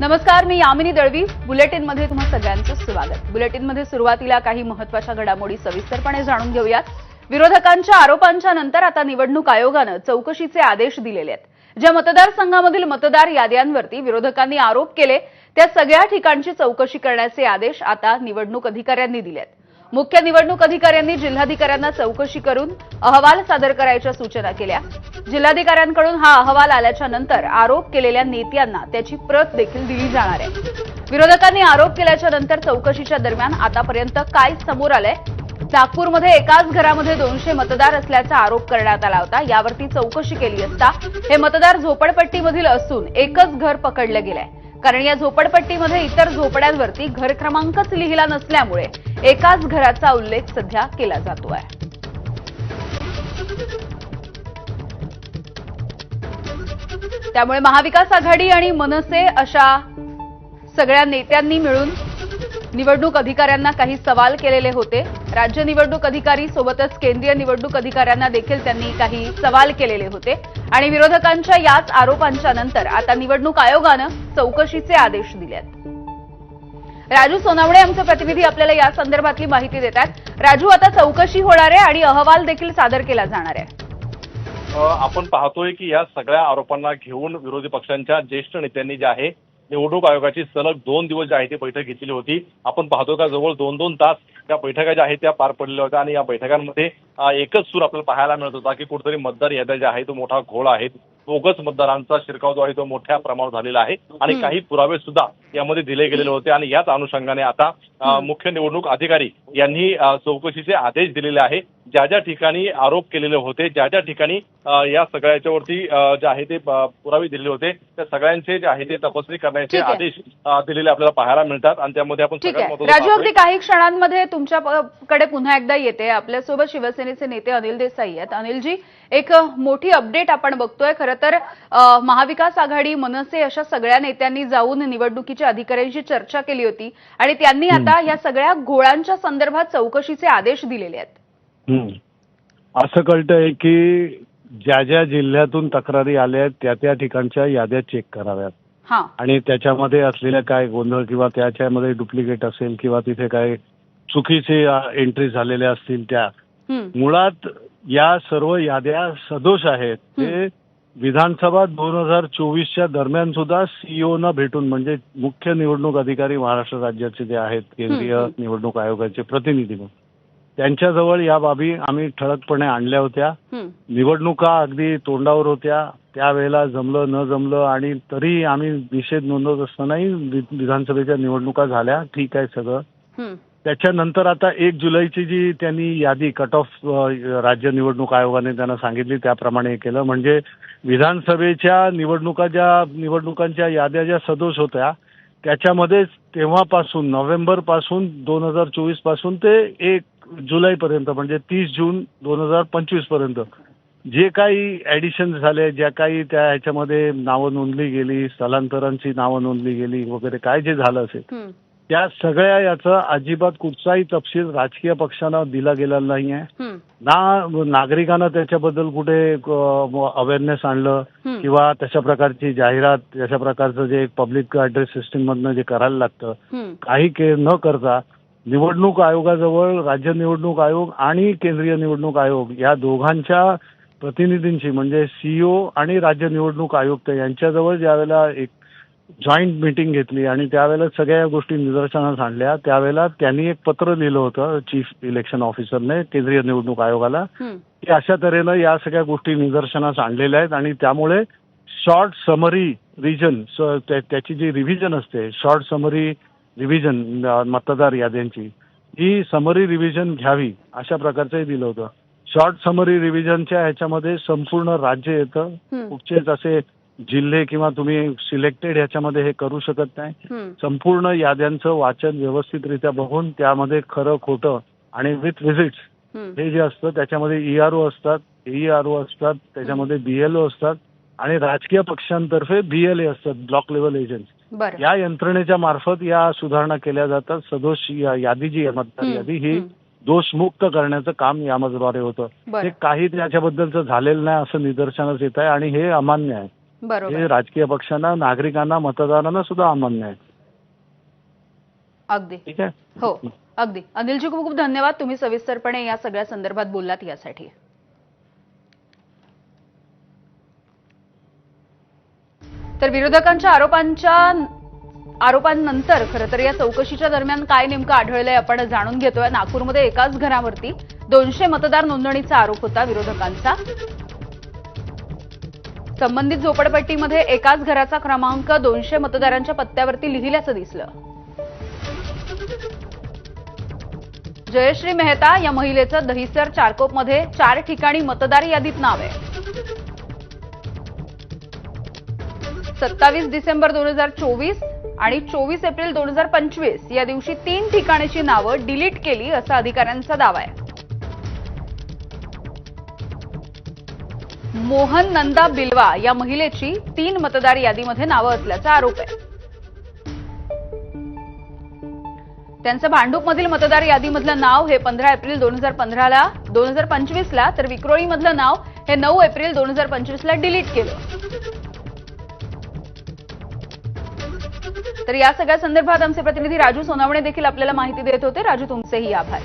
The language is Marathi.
नमस्कार मी यामिनी दळवी. बुलेटिनमध्ये तुम्हा सगळ्यांचं स्वागत. बुलेटिनमध्ये सुरुवातीला काही महत्त्वाच्या घडामोडी सविस्तरपणे जाणून घेऊयात. विरोधकांच्या आरोपांच्या नंतर आता निवडणूक आयोगानं चौकशीचे आदेश दिलेले आहेत. ज्या मतदारसंघामधील मतदार याद्यांवरती विरोधकांनी आरोप केले त्या सगळ्या ठिकाणची चौकशी करण्याचे आदेश आता निवडणूक अधिकाऱ्यांनी दिले आहेत मुख्य निवडणूक अधिकाऱ्यांनी जिल्हाधिकाऱ्यांना चौकशी करून अहवाल सादर करायच्या सूचना केल्या. जिल्हाधिकाऱ्यांकडून हा अहवाल आल्याच्यानंतर आरोप केलेल्या नेत्यांना त्याची प्रत देखील दिली जाणार आहे. विरोधकांनी आरोप केल्याच्यानंतर चौकशीच्या दरम्यान आतापर्यंत काय समोर आलंय? नागपूरमध्ये एकाच घरामध्ये दोनशे मतदार असल्याचा आरोप करण्यात आला होता. यावरती चौकशी केली असता हे मतदार झोपडपट्टीमधील असून एकच घर पकडलं गेलंय. कारण या झोपडपट्टीमध्ये इतर झोपड्यांवरती घर क्रमांकच लिहिला नसल्यामुळे एकाच घराचा उल्लेख सध्या केला जातो आहे त्यामुळे महाविकास आघाडी आणि मनसे अशा सगळ्या नेत्यांनी मिळून निवडणूक अधिकाऱ्यांना काही सवाल केलेले होते. राज्य निवडणूक अधिकारी सोबतच केंद्रीय निवडणूक अधिकाऱ्यांना देखील त्यांनी काही सवाल केलेले होते. आणि विरोधकांच्या याच आरोपांच्या नंतर आता निवडणूक आयोगानं चौकशीचे आदेश दिले आहेत राजू सोनावणे आमचे प्रतिनिधी आपल्याला या संदर्भातली माहिती देतात. राजू आता चौकशी होणार आहे आणि अहवाल देखील सादर केला जाणार आहे. आपण पाहतोय की या सगळ्या आरोपांना घेऊन विरोधी पक्षांच्या ज्येष्ठ नेत्यांनी जे आहे निवडणूक आयोगाची सलग दोन दिवस जी आहे ती बैठक घेतलेली होती. आपण पाहतो का जवळ दोन दोन तास त्या बैठका ज्या आहेत त्या पार पडलेल्या होत्या आणि या बैठकांमध्ये एकच सूर आपल्याला पाहायला मिळत होता की कुठेतरी मतदार याद्या ज्या आहे तो मोठा घोळ आहे. बोगस मतदारांचा शिरकाव जो आहे तो मोठ्या प्रमाणावर झालेला आहे. आणि. काही पुरावे सुद्धा यामध्ये दिले गेलेले होते. आणि याच अनुषंगाने आता. मुख्य निवडणूक अधिकारी यांनी चौकशीचे आदेश दिलेले आहे. ज्या ज्या ठिकाणी आरोप केलेले होते ज्या ज्या ठिकाणी या सगळ्याच्यावरती जे आहे ते पुरावे दिलेले होते त्या सगळ्यांचे जे आहे ते तपासणी करण्याचे. आदेश दिलेले आपल्याला पाहायला मिळतात. आणि त्यामध्ये आपण राजू अगदी काही क्षणांमध्ये तुमच्याकडे पुन्हा एकदा येते. आपल्यासोबत शिवसेनेचे नेते अनिल देसाई आहेत. अनिलजी एक मोठी अपडेट आपण बघतोय. खरं तर महाविकास आघाडी मनसे अशा सगळ्या नेत्यांनी जाऊन निवडणुकीच्या अधिकाऱ्यांशी चर्चा केली होती आणि त्यांनी आता या सगळ्या घोळांच्या संदर्भात चौकशीचे आदेश दिलेले आहेत. असं कळतंय की ज्या ज्या जिल्ह्यातून तक्रारी आल्या आहेत त्या त्या ठिकाणच्या याद्या चेक कराव्यात. हा. आणि त्याच्यामध्ये असलेल्या काय गोंधळ किंवा त्याच्यामध्ये डुप्लिकेट असेल किंवा तिथे काय चुकीचे एंट्री झालेल्या असतील त्या. मुळात या सर्व याद्या सदोष आहेत. ते विधानसभा दोन हजार चोवीसच्या दरम्यान सुद्धा सीईओना भेटून म्हणजे मुख्य निवडणूक अधिकारी महाराष्ट्र राज्याचे जे आहेत केंद्रीय. निवडणूक आयोगाचे प्रतिनिधी म्हणून. त्यांच्याजवळ या बाबी आम्ही ठळकपणे आणल्या होत्या. निवडणुका अगदी तोंडावर होत्या. त्यावेळेला जमलं न जमलं आणि तरी आम्ही निषेध नोंदवत असतानाही विधानसभेच्या निवडणुका झाल्या. ठीक आहे सगळं. त्याच्यानंतर आता एक जुलैची जी त्यांनी यादी कट ऑफ राज्य निवडणूक आयोगाने त्यांना सांगितली त्याप्रमाणे हे केलं. म्हणजे विधानसभेच्या निवडणुका ज्या निवडणुकांच्या याद्या ज्या सदोष होत्या त्याच्यामध्ये तेव्हापासून नोव्हेंबरपासून दोन हजार चोवीसपासून ते एक जुलैपर्यंत म्हणजे तीस जून दोन हजार पंचवीसपर्यंत जे काही ऍडिशन झाले ज्या काही त्या ह्याच्यामध्ये नावं नोंदली गेली स्थलांतरांची नावं नोंदली गेली वगैरे काय जे झालं असेल त्या सगळ्या याचा अजिबात कुठचाही तपशील राजकीय पक्षांना दिला गेलेला नाही आहे. ना नागरिकांना त्याच्याबद्दल कुठे अवेअरनेस आणलं. किंवा तशा प्रकारची जाहिरात तशा प्रकारचं जे पब्लिक ऍड्रेस सिस्टीम मधनं जे करायला लागतं. काही के न करता निवडणूक आयोगाजवळ राज्य निवडणूक आयोग आणि केंद्रीय निवडणूक आयोग या दोघांच्या प्रतिनिधींची म्हणजे सीईओ आणि राज्य निवडणूक आयुक्त यांच्याजवळ ज्यावेळेला एक जॉईंट मीटिंग घेतली आणि त्यावेळेला सगळ्या गोष्टी निदर्शनास आणल्या त्यावेळेला त्यांनी एक पत्र लिहिलं होतं चीफ इलेक्शन ऑफिसरने केंद्रीय निवडणूक आयोगाला. की अशा तऱ्हेनं या सगळ्या गोष्टी निदर्शनास आणलेल्या आहेत आणि त्यामुळे शॉर्ट समरी रिजन त्याची जी रिव्हिजन असते शॉर्ट समरी रिव्हिजन मतदार याद्यांची ही समरी रिव्हिजन घ्यावी अशा प्रकारचं हे दिलं होतं शॉर्ट समरी रिव्हिजनच्या ह्याच्यामध्ये संपूर्ण राज्य येतं. कुठचेच असे जिल्हे किंवा तुम्ही सिलेक्टेड ह्याच्यामध्ये हे करू शकत नाही. संपूर्ण याद्यांचं वाचन व्यवस्थितरित्या बघून त्यामध्ये खरं खोटं आणि विथ व्हिजिट्स. हे जे असतं त्याच्यामध्ये ईआरओ असतात ईआरओ असतात त्याच्यामध्ये बीएलओ असतात आणि राजकीय पक्षांतर्फे बीएलए असतात ब्लॉक लेवल एजंट या यंत्रणेच्या मार्फत या सुधारणा केल्या जातात सदोष यादी जी आहे मतदार. यादी ही. दोषमुक्त करण्याचं काम यामद्वारे होतं ते काही त्याच्याबद्दलचं झालेलं नाही असं निदर्शनास येत आहे आणि हे अमान्य आहे हे राजकीय पक्षांना नागरिकांना मतदारांना सुद्धा अमान्य आहे. अगदी. ठीक आहे? हो अगदी. अनिलजी खूप खूप धन्यवाद. तुम्ही सविस्तरपणे या सगळ्या संदर्भात बोललात यासाठी. तर विरोधकांच्या आरोपांच्या आरोपांनंतर खरं तर या चौकशीच्या दरम्यान काय नेमकं आढळलंय आपण जाणून घेतोय. नागपूरमध्ये एकाच घरावरती दोनशे मतदार नोंदणीचा आरोप होता विरोधकांचा. संबंधित झोपडपट्टीमध्ये एकाच घराचा क्रमांक दोनशे मतदारांच्या पत्त्यावरती लिहिल्याचं दिसलं. जयश्री मेहता या महिलेचं दहिसर चारकोपमध्ये चार ठिकाणी मतदार यादीत नाव आहे. सत्तावीस डिसेंबर दोन हजार चोवीस आणि चोवीस एप्रिल दोन हजार पंचवीस या दिवशी तीन ठिकाणीची नावं डिलीट केली असा अधिकाऱ्यांचा दावा आहे. मोहन नंदा बिलवा या महिलेची तीन मतदार यादीमध्ये नावं असल्याचा आरोप आहे. त्यांचं भांडूपमधील मतदार यादीमधलं नाव हे पंधरा एप्रिल दोन हजार पंधराला दोन हजार पंचवीसला तर विक्रोळीमधलं नाव हे नऊ एप्रिल दोन हजार पंचवीसला डिलीट केलं. तर या सगळ्या संदर्भात आमचे प्रतिनिधी राजू सोनावणे देखील आपल्याला माहिती देत होते. राजू तुमचेही आभार.